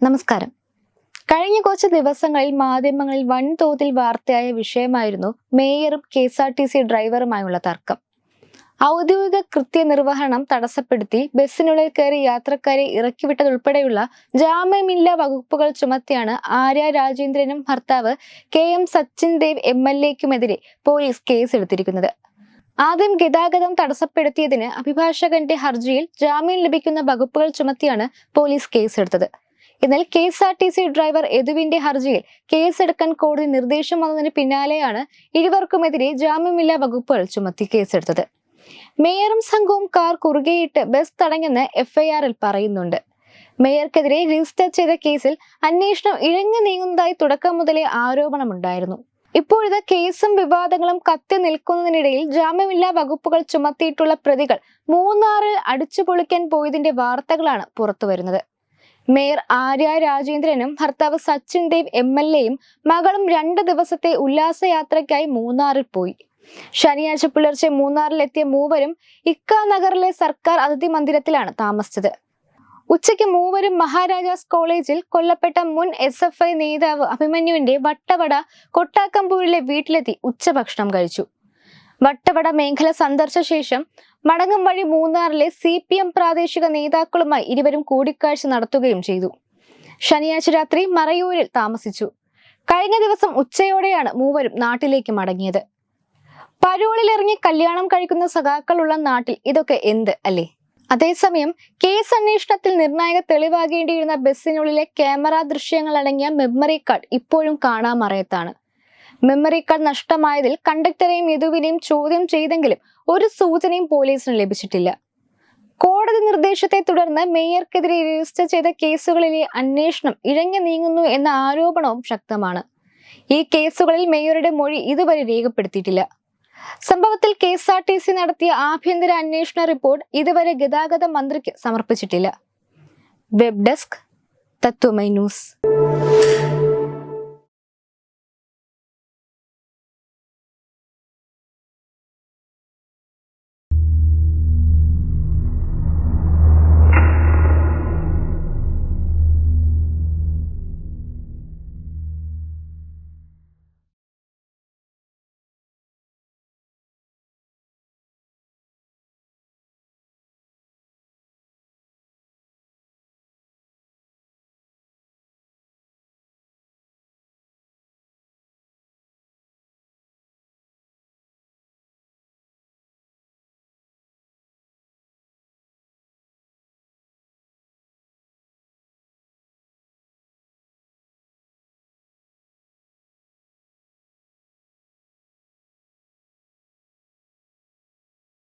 നമസ്കാരം. കഴിഞ്ഞ കുറച്ച് ദിവസങ്ങളിൽ മാധ്യമങ്ങളിൽ വൻതോതിൽ വാർത്തയായ വിഷയമായിരുന്നു മേയറും K S R T C ഡ്രൈവറുമായുള്ള തർക്കം. ഔദ്യോഗിക കൃത്യനിർവഹണം തടസ്സപ്പെടുത്തി ബസ്സിനുള്ളിൽ കയറി യാത്രക്കാരെ ഇറക്കിവിട്ടതുൾപ്പെടെയുള്ള ജാമ്യമില്ലാ വകുപ്പുകൾ ചുമത്തിയാണ് ആര്യ രാജേന്ദ്രനും ഭർത്താവ് K M Sachin Dev M L എക്കുമെതിരെ police കേസെടുത്തിരിക്കുന്നത്. ആദ്യം ഗതാഗതം തടസ്സപ്പെടുത്തിയതിന് അഭിഭാഷകന്റെ ഹർജിയിൽ ജാമ്യം ലഭിക്കുന്ന വകുപ്പുകൾ ചുമത്തിയാണ് പോലീസ് കേസെടുത്തത്. എന്നാൽ K S R T C driver യദുവിന്റെ ഹർജിയിൽ കേസെടുക്കാൻ കോടതി നിർദ്ദേശം വന്നതിന് പിന്നാലെയാണ് ഇരുവർക്കുമെതിരെ ജാമ്യമില്ലാ വകുപ്പുകൾ ചുമത്തി കേസെടുത്തത്. മേയറും സംഘവും കാർ കുറുകെയിട്ട് ബസ് തടഞ്ഞെന്ന് എഫ്ഐആറിൽ പറയുന്നുണ്ട്. മേയർക്കെതിരെ രജിസ്റ്റർ ചെയ്ത കേസിൽ അന്വേഷണം ഇഴഞ്ഞു നീങ്ങുന്നതായി തുടക്കം മുതലേ ആരോപണമുണ്ടായിരുന്നു. ഇപ്പോഴത്തെ കേസും വിവാദങ്ങളും കത്തി നിൽക്കുന്നതിനിടയിൽ ജാമ്യമില്ലാ വകുപ്പുകൾ ചുമത്തിയിട്ടുള്ള പ്രതികൾ മൂന്നാറിൽ അടിച്ചു പൊളിക്കാൻ പോയതിന്റെ വാർത്തകളാണ് പുറത്തുവരുന്നത്. മേയർ ആര്യ രാജേന്ദ്രനും ഭർത്താവ് സച്ചിൻ ദേവ് എം എൽ എയും മകളും രണ്ട് ദിവസത്തെ ഉല്ലാസയാത്രയ്ക്കായി മൂന്നാറിൽ പോയി. ശനിയാഴ്ച പുലർച്ചെ മൂന്നാറിലെത്തിയ മൂവരും ഇക്ക നഗറിലെ സർക്കാർ അതിഥി മന്ദിരത്തിലാണ് താമസിച്ചത്. ഉച്ചയ്ക്ക് മൂവരും മഹാരാജാസ് കോളേജിൽ കൊല്ലപ്പെട്ട മുൻ എസ് എഫ് ഐ നേതാവ് അഭിമന്യുവിന്റെ വട്ടവട കൊട്ടാക്കമ്പൂരിലെ വീട്ടിലെത്തി ഉച്ചഭക്ഷണം കഴിച്ചു. വട്ടവട മേഖല സന്ദർശിച്ച ശേഷം മടങ്ങും വഴി മൂന്നാറിലെ സി പ്രാദേശിക നേതാക്കളുമായി ഇരുവരും കൂടിക്കാഴ്ച നടത്തുകയും ചെയ്തു. ശനിയാഴ്ച രാത്രി മറയൂരിൽ താമസിച്ചു. കഴിഞ്ഞ ദിവസം ഉച്ചയോടെയാണ് മൂവരും നാട്ടിലേക്ക് മടങ്ങിയത്. പരോളിലിറങ്ങി കല്യാണം കഴിക്കുന്ന സഖാക്കളുള്ള നാട്ടിൽ ഇതൊക്കെ എന്ത് അല്ലേ? അതേസമയം കേസ് അന്വേഷണത്തിൽ നിർണായക തെളിവാകേണ്ടിയിരുന്ന ബസ്സിനുള്ളിലെ ക്യാമറ ദൃശ്യങ്ങൾ അടങ്ങിയ മെമ്മറി കാർഡ് ഇപ്പോഴും കാണാമറയത്താണ്. മെമ്മറി കാർഡ് നഷ്ടമായതിൽ കണ്ടക്ടറെയും യദുവിനെയും ചോദ്യം ചെയ്തെങ്കിലും ഒരു സൂചനയും പോലീസിന് ലഭിച്ചിട്ടില്ല. കോടതി നിർദ്ദേശത്തെ തുടർന്ന് മേയർക്കെതിരെ രജിസ്റ്റർ ചെയ്ത കേസുകളിലെ അന്വേഷണം ഇഴഞ്ഞു നീങ്ങുന്നു എന്ന ആരോപണവും ശക്തമാണ്. ഈ കേസുകളിൽ മേയറുടെ മൊഴി ഇതുവരെ രേഖപ്പെടുത്തിയിട്ടില്ല. സംഭവത്തിൽ K S R T C നടത്തിയ ആഭ്യന്തര അന്വേഷണ റിപ്പോർട്ട് ഇതുവരെ ഗതാഗത മന്ത്രിക്ക് സമർപ്പിച്ചിട്ടില്ല. Web desk Tatwamayi news.